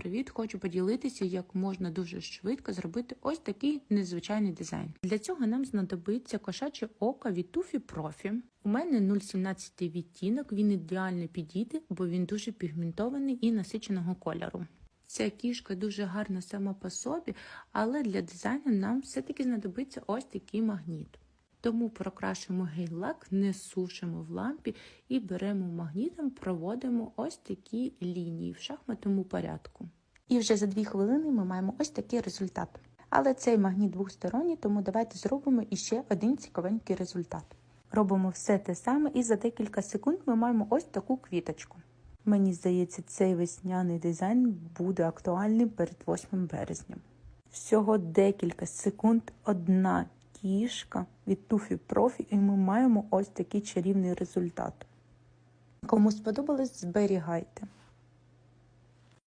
привіт! Хочу поділитися, як можна дуже швидко зробити ось такий незвичайний дизайн. Для цього нам знадобиться кошаче око від Tufi Profi. У мене 0,17 відтінок, він ідеально підійде, бо він дуже пігментований і насиченого кольору. Ця кішка дуже гарна сама по собі, але для дизайну нам все-таки знадобиться ось такий магніт. Тому прокрашуємо гель-лак, не сушимо в лампі і беремо магнітом, проводимо ось такі лінії в шахматному порядку. І вже за 2 хвилини ми маємо ось такий результат. Але цей магніт двосторонній, тому давайте зробимо іще один цікавенький результат. Робимо все те саме і за декілька секунд ми маємо ось таку квіточку. Мені здається, цей весняний дизайн буде актуальним перед 8 березня. Всього декілька секунд, одна кішка від Туфі Профі, і ми маємо ось такий чарівний результат. Кому сподобалось, зберігайте.